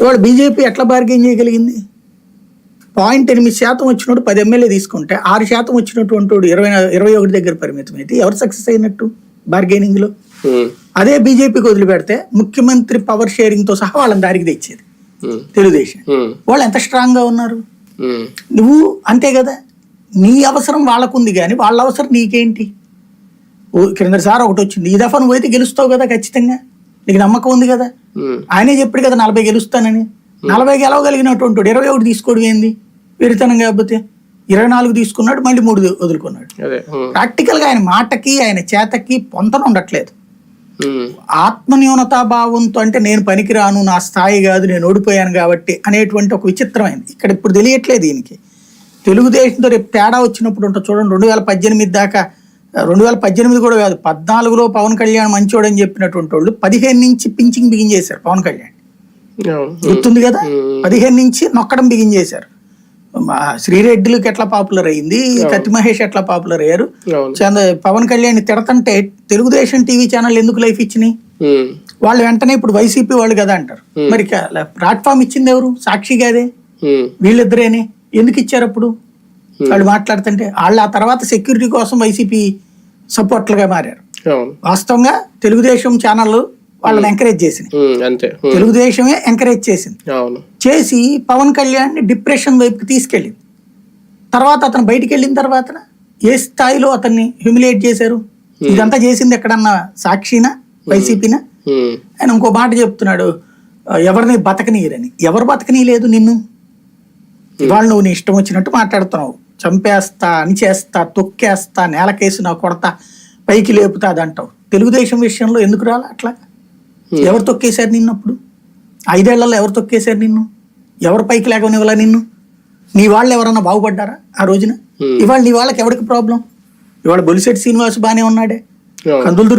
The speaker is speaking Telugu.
ఇవాళ బీజేపీ ఎట్లా బార్గెన్ చేయగలిగింది? పాయింట్ ఎనిమిది శాతం వచ్చినట్టు పది ఎమ్మెల్యే తీసుకుంటే ఆరు శాతం వచ్చినటువంటి వాడు ఇరవై ఇరవై ఒకటి దగ్గర పరిమితం అయితే ఎవరు సక్సెస్ అయినట్టు బార్గెనింగ్లో? ఉమ్, అదే బీజేపీకి వదిలిపెడితే ముఖ్యమంత్రి పవర్ షేరింగ్తో సహా వాళ్ళని దారికి తెచ్చేది. తెలుగుదేశం. వాళ్ళు ఎంత స్ట్రాంగ్గా ఉన్నారు? నువ్వు అంతే కదా? నీ అవసరం వాళ్ళకుంది కానీ వాళ్ళ అవసరం నీకేంటి? క్రిందసారి ఒకటి వచ్చింది. ఈ దఫా నువ్వు అయితే గెలుస్తావు కదా ఖచ్చితంగా. నీకు నమ్మకం ఉంది కదా? ఆయనే చెప్పాడు కదా నలభై గెలుస్తానని. నలభై గెలవగలిగినటువంటి ఇరవై ఒకటి తీసుకోవడం ఏంది? విరితనం కాకపోతే. ఇరవై నాలుగు తీసుకున్నాడు మళ్ళీ మూడు వదులుకున్నాడు. అదే ఉమ్, ప్రాక్టికల్గా ఆయన మాటకి ఆయన చేతకి పొంతన ఉండట్లేదు. ఉమ్, ఆత్మన్యూనతా భావంతో అంటే నేను పనికిరాను నా స్థాయి కాదు నేను ఓడిపోయాను కాబట్టి అనేటువంటి ఒక విచిత్రమైంది. ఇక్కడ ఇప్పుడు తెలియట్లేదు దీనికి తెలుగుదేశంతో రేపు తేడా వచ్చినప్పుడు ఉంటుంది చూడండి రెండు వేల పద్దెనిమిది దాకా రెండు వేల పద్దెనిమిది కూడా కాదు పద్నాలుగులో పవన్ కళ్యాణ్ మంచోడని చెప్పినటువంటి వాళ్ళు పదిహేను నుంచి పించింగ్ బిగిన్ చేశారు పవన్ కళ్యాణ్. గుర్తుంది కదా? పదిహేను నుంచి నొక్కడం బిగిన్ చేశారు. శ్రీరెడ్డిలకు ఎట్లా పాపులర్ అయింది? కత్తి మహేష్ ఎట్లా పాపులర్ అయ్యారు? పవన్ కళ్యాణ్ తిడతంటే తెలుగుదేశం టీవీ ఛానల్ ఎందుకు లైఫ్ ఇచ్చినాయి? వాళ్ళు వెంటనే ఇప్పుడు వైసీపీ వాళ్ళు కదా అంటారు. మరి ప్లాట్ఫామ్ ఇచ్చింది ఎవరు? సాక్షి గాదే. ఉమ్, వీళ్ళిద్దరేనే. ఎందుకు ఇచ్చారు అప్పుడు? వాళ్ళు మాట్లాడుతుంటే వాళ్ళు ఆ తర్వాత సెక్యూరిటీ కోసం వైసీపీ సపోర్ట్లుగా మారారు. వాస్తవంగా తెలుగుదేశం ఛానల్ వాళ్ళని ఎంకరేజ్ చేసింది. ఉమ్, అంతే. ఉమ్, తెలుగుదేశమే ఎంకరేజ్ చేసింది. చేసి పవన్ కళ్యాణ్ డిప్రెషన్ వైపుకి తీసుకెళ్ళింది. తర్వాత అతను బయటికి వెళ్ళిన తర్వాత ఏ స్థాయిలో అతన్ని హ్యూమిలేట్ చేశారు? ఇదంతా చేసింది ఎక్కడన్నా సాక్షినా వైసీపీనా ఆయన ఇంకో మాట చెప్తున్నాడు ఎవరిని బతకనీయరని? ఎవరు బతకనీయలేదు నిన్ను. ఇవాళ నువ్వు నీ ఇష్టం వచ్చినట్టు మాట్లాడుతున్నావు. చంపేస్తా అణిచేస్తా తొక్కేస్తా నేలకేసి నా కొడతా పైకి లేపుతా అదంటావు తెలుగుదేశం విషయంలో ఎందుకు రాలా అట్లా? ఎవరు తొక్కేశారు నిన్ను అప్పుడు? ఐదేళ్ళలో ఎవరు తొక్కేశారు నిన్ను? ఎవరు పైకి లేకనివ్వాలా నిన్ను? నీ వాళ్ళు ఎవరన్నా బాగుపడ్డారా ఆ రోజున. ఇవాళ నీ వాళ్ళకి ఎవరికి ప్రాబ్లం? ఇవాళ బొలిశెట్టి శ్రీనివాస్ బానే ఉన్నాడే. కందులు